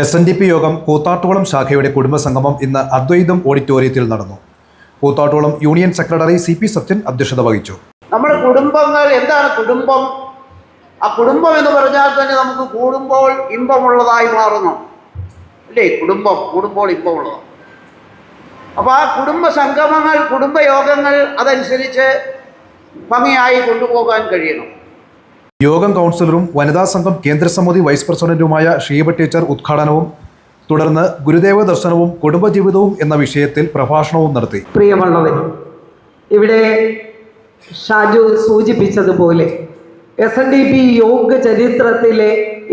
S N D P യോഗം കൂത്താട്ടുകുളം ശാഖയുടെ കുടുംബസംഗമം ഇന്ന് അദ്വൈതം ഓഡിറ്റോറിയത്തിൽ നടന്നു. Koothattukulam union secretary C P Sathyan അധ്യക്ഷത വഹിച്ചു. നമ്മുടെ കുടുംബങ്ങൾ എന്താണ് കുടുംബം? ആ കുടുംബം എന്ന് പറഞ്ഞാൽ തന്നെ നമുക്ക് കൂടുമ്പോൾ ഇമ്പമുള്ളതായി മാറുന്നു. അല്ലേ? കുടുംബം കൂടുമ്പോൾ ഇമ്പമുള്ളതാണ്. അപ്പോൾ ആ കുടുംബ സംഗമങ്ങൾ കുടുംബയോഗങ്ങൾ അതനുസരിച്ച് ഭംഗിയായി കൊണ്ടുപോകാൻ കഴിയണം. യോഗം കൗൺസിലറും വനിതാ സംഘം കേന്ദ്രസമിതി വൈസ് പ്രസിഡന്റുമായ ഷീബ ടീച്ചർ ഉദ്ഘാടനവും തുടർന്ന് ഗുരുദേവ ദർശനവും കുടുംബജീവിതവും എന്ന വിഷയത്തിൽ പ്രഭാഷണവും നടത്തി. പ്രിയമുള്ളവർ ഇവിടെ ഷാജു സൂചിപ്പിച്ചതുപോലെ എസ് എൻ ഡി പി യോഗ ചരിത്രത്തിലെ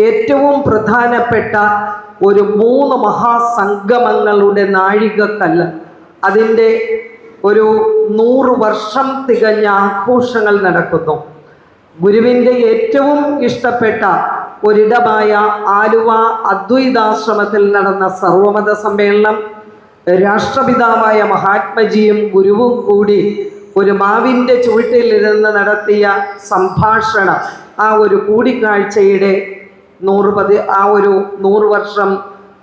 ഏറ്റവും പ്രധാനപ്പെട്ട ഒരു മൂന്ന് മഹാസംഗമങ്ങളുടെ നാഴികക്കല്ല്. അതിന്റെ ഒരു നൂറ് വർഷം തികഞ്ഞ ആഘോഷങ്ങൾ നടക്കുന്നു. ഗുരുവിന്റെ ഏറ്റവും ഇഷ്ടപ്പെട്ട ഒരിടമായ ആലുവ അദ്വൈതാശ്രമത്തിൽ നടന്ന സർവമത സമ്മേളനം രാഷ്ട്രപിതാവായ മഹാത്മജിയും ഗുരുവും കൂടി ഒരു മാവിന്റെ ചുവട്ടിലിരുന്ന് നടത്തിയ സംഭാഷണം ആ ഒരു കൂടിക്കാഴ്ചയുടെ നൂറ് പതി ആ ഒരു നൂറ് വർഷം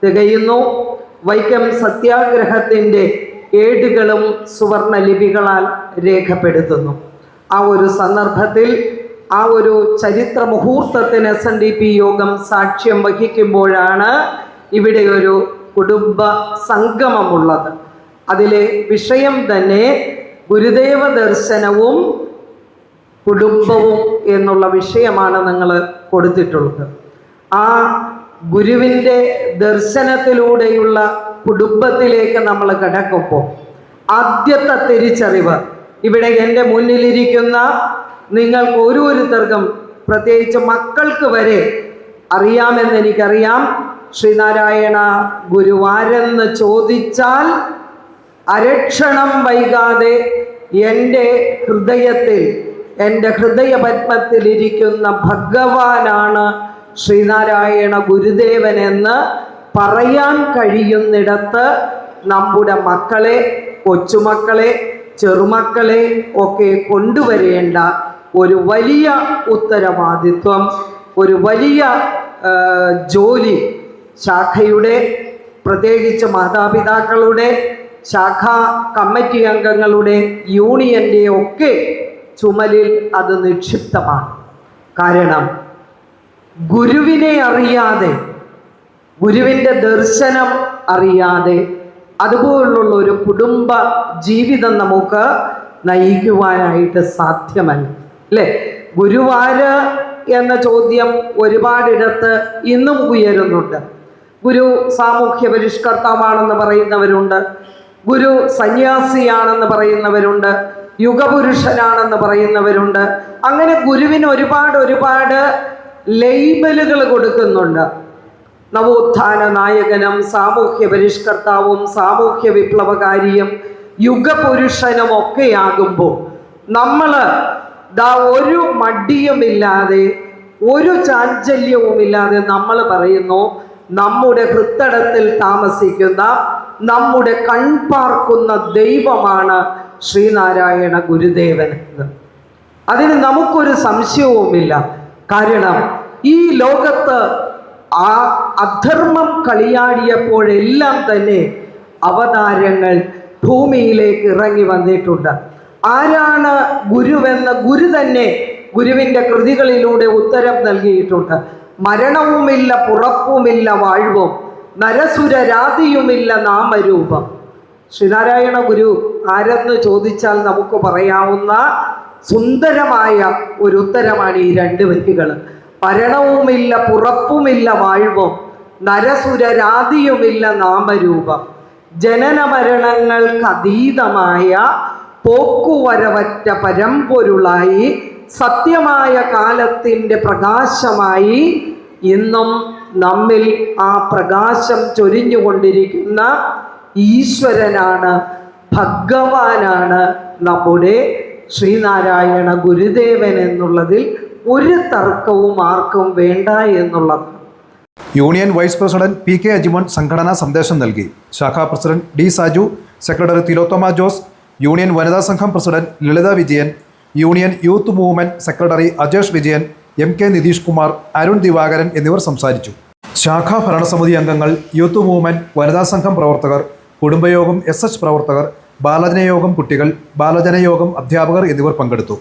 തികയുന്നു. വൈക്കം സത്യാഗ്രഹത്തിന്റെ ഏടുകളും സുവർണ ലിപികളാൽ രേഖപ്പെടുത്തുന്നു. ആ ഒരു സന്ദർഭത്തിൽ ആ ഒരു ചരിത്ര മുഹൂർത്തത്തിന് എസ് എൻ ഡി പി യോഗം സാക്ഷ്യം വഹിക്കുമ്പോഴാണ് ഇവിടെ ഒരു കുടുംബ സംഗമമുള്ളത്. അതിലെ വിഷയം തന്നെ ഗുരുദേവ ദർശനവും കുടുംബവും എന്നുള്ള വിഷയമാണ് നിങ്ങൾ കൊടുത്തിട്ടുള്ളത്. ആ ഗുരുവിന്റെ ദർശനത്തിലൂടെയുള്ള കുടുംബത്തിലേക്ക് നമ്മൾ കിടക്കുമ്പോൾ ആദ്യത്തെ തിരിച്ചറിവ് ഇവിടെ എന്റെ മുന്നിലിരിക്കുന്ന നിങ്ങൾക്ക് ഓരോരുത്തർക്കും പ്രത്യേകിച്ച് മക്കൾക്ക് വരെ അറിയാമെന്ന് എനിക്കറിയാം. ശ്രീനാരായണ ഗുരുവാരെന്ന് ചോദിച്ചാൽ അരക്ഷണം വൈകാതെ എന്റെ ഹൃദയത്തിൽ എന്റെ ഹൃദയപത്മത്തിലിരിക്കുന്ന ഭഗവാനാണ് ശ്രീനാരായണ ഗുരുദേവൻ എന്ന് പറയാൻ കഴിയുന്നിടത്ത് നമ്മുടെ മക്കളെ കൊച്ചുമക്കളെ ചെറുമക്കളെ ഒക്കെ കൊണ്ടുവരേണ്ട ഒരു വലിയ ഉത്തരവാദിത്വം ഒരു വലിയ ജോലി ശാഖയുടെ പ്രത്യേകിച്ച് മാതാപിതാക്കളുടെ ശാഖാ കമ്മിറ്റി അംഗങ്ങളുടെ യൂണിയന്റെ ഒക്കെ ചുമലിൽ അത് നിക്ഷിപ്തമാണ്. കാരണം ഗുരുവിനെ അറിയാതെ ഗുരുവിന്റെ ദർശനം അറിയാതെ അതുപോലുള്ള ഒരു കുടുംബ ജീവിതം നമുക്ക് നയിക്കുവാനായിട്ട് സാധ്യമല്ല. അല്ലേ? ഗുരുവാര് എന്ന ചോദ്യം ഒരുപാടിടത്ത് ഇന്നും ഉയരുന്നുണ്ട്. ഗുരു സാമൂഹ്യ പരിഷ്കർത്താവാണെന്ന് പറയുന്നവരുണ്ട്. ഗുരു സന്യാസിയാണെന്ന് പറയുന്നവരുണ്ട്. യുഗപുരുഷനാണെന്ന് പറയുന്നവരുണ്ട്. അങ്ങനെ ഗുരുവിന് ഒരുപാട് ഒരുപാട് ലേബലുകൾ കൊടുക്കുന്നുണ്ട്. നവോത്ഥാന നായകനും സാമൂഹ്യ പരിഷ്കർത്താവും സാമൂഹ്യ വിപ്ലവകാരിയും യുഗപുരുഷനും ഒക്കെയാകുമ്പോൾ നമ്മൾ ദാ ഒരു മടിയുമില്ലാതെ ഒരു ചാഞ്ചല്യവുമില്ലാതെ നമ്മൾ പറയുന്നു നമ്മുടെ ഹൃത്തടത്തിൽ താമസിക്കുന്ന നമ്മുടെ കൺപാർക്കുന്ന ദൈവമാണ് ശ്രീനാരായണ ഗുരുദേവൻ എന്ന്. അതിന് നമുക്കൊരു സംശയവുമില്ല. കാരണം ഈ ലോകത്ത് ആ അധർമ്മം കളിയാടിയപ്പോഴെല്ലാം തന്നെ അവതാരങ്ങൾ ഭൂമിയിലേക്ക് ഇറങ്ങി വന്നിട്ടുണ്ട്. ആരാണ് ഗുരുവെന്ന് ഗുരു തന്നെ ഗുരുവിന്റെ കൃതികളിലൂടെ ഉത്തരം നൽകിയിട്ടുണ്ട്. മരണവുമില്ല പുറപ്പുമില്ല വാഴ്വും. നരസുരരാതിയുമില്ല നാമരൂപം. ശ്രീനാരായണ ഗുരു ആരെന്ന് ചോദിച്ചാൽ നമുക്ക് പറയാവുന്ന സുന്ദരമായ ഒരു ഉത്തരമാണ് ഈ രണ്ട് വരികൾ മരണവുമില്ല പുറപ്പുമില്ല വാഴ്വും. നരസുരരാതിയുമില്ല നാമരൂപം. ജനന മരണങ്ങൾക്ക് അതീതമായ പോക്കുവരവറ്റ പരമ്പൊരുളായി സത്യമായ കാലത്തിന്റെ പ്രകാശമായി ഇന്നും നമ്മിൽ ആ പ്രകാശം ചൊരിഞ്ഞുകൊണ്ടിരിക്കുന്ന ഈശ്വരനാണ് ഭഗവാനാണ് നമ്മുടെ ശ്രീനാരായണ ഗുരുദേവൻ എന്നുള്ളതിൽ ഒരു തർക്കവും ആർക്കും വേണ്ട എന്നുള്ളത്. Union vice president P K Ajimon സംഘടനാ സന്ദേശം നൽകി. ശാഖാ president D Saju secretary Thilothama Jose union വനിതാ സംഘം president Lalitha Vijayan union youth movement secretary Ajesh Vijayan M K Nitheesh Kumar Arun Divakaran എന്നിവർ സംസാരിച്ചു. ശാഖാ ഭരണസമിതി അംഗങ്ങൾ യൂത്ത് മൂവ്മെന്റ് വനിതാ സംഘം പ്രവർത്തകർ കുടുംബയോഗം എസ് എച്ച് പ്രവർത്തകർ ബാലജനയോഗം കുട്ടികൾ ബാലജനയോഗം അധ്യാപകർ എന്നിവർ പങ്കെടുത്തു.